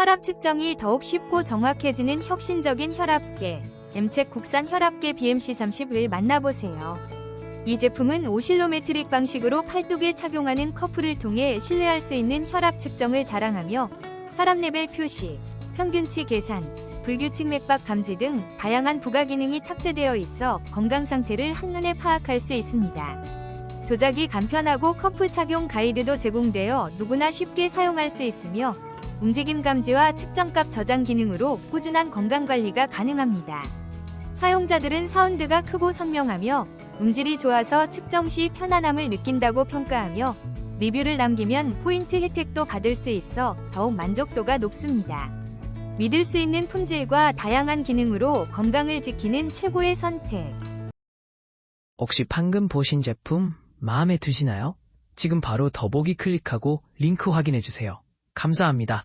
혈압 측정이 더욱 쉽고 정확해지는 혁신적인 혈압계, M책 국산 혈압계 BMC30을 만나보세요. 이 제품은 오실로메트릭 방식으로 팔뚝에 착용하는 커플을 통해 신뢰할 수 있는 혈압 측정을 자랑하며 혈압 레벨 표시, 평균치 계산, 불규칙 맥박 감지 등 다양한 부가 기능이 탑재되어 있어 건강 상태를 한눈에 파악할 수 있습니다. 조작이 간편하고 커프 착용 가이드도 제공되어 누구나 쉽게 사용할 수 있으며 움직임 감지와 측정값 저장 기능으로 꾸준한 건강 관리가 가능합니다. 사용자들은 사운드가 크고 선명하며 음질이 좋아서 측정 시 편안함을 느낀다고 평가하며 리뷰를 남기면 포인트 혜택도 받을 수 있어 더욱 만족도가 높습니다. 믿을 수 있는 품질과 다양한 기능으로 건강을 지키는 최고의 선택. 혹시 방금 보신 제품 마음에 드시나요? 지금 바로 더보기 클릭하고 링크 확인해주세요. 감사합니다.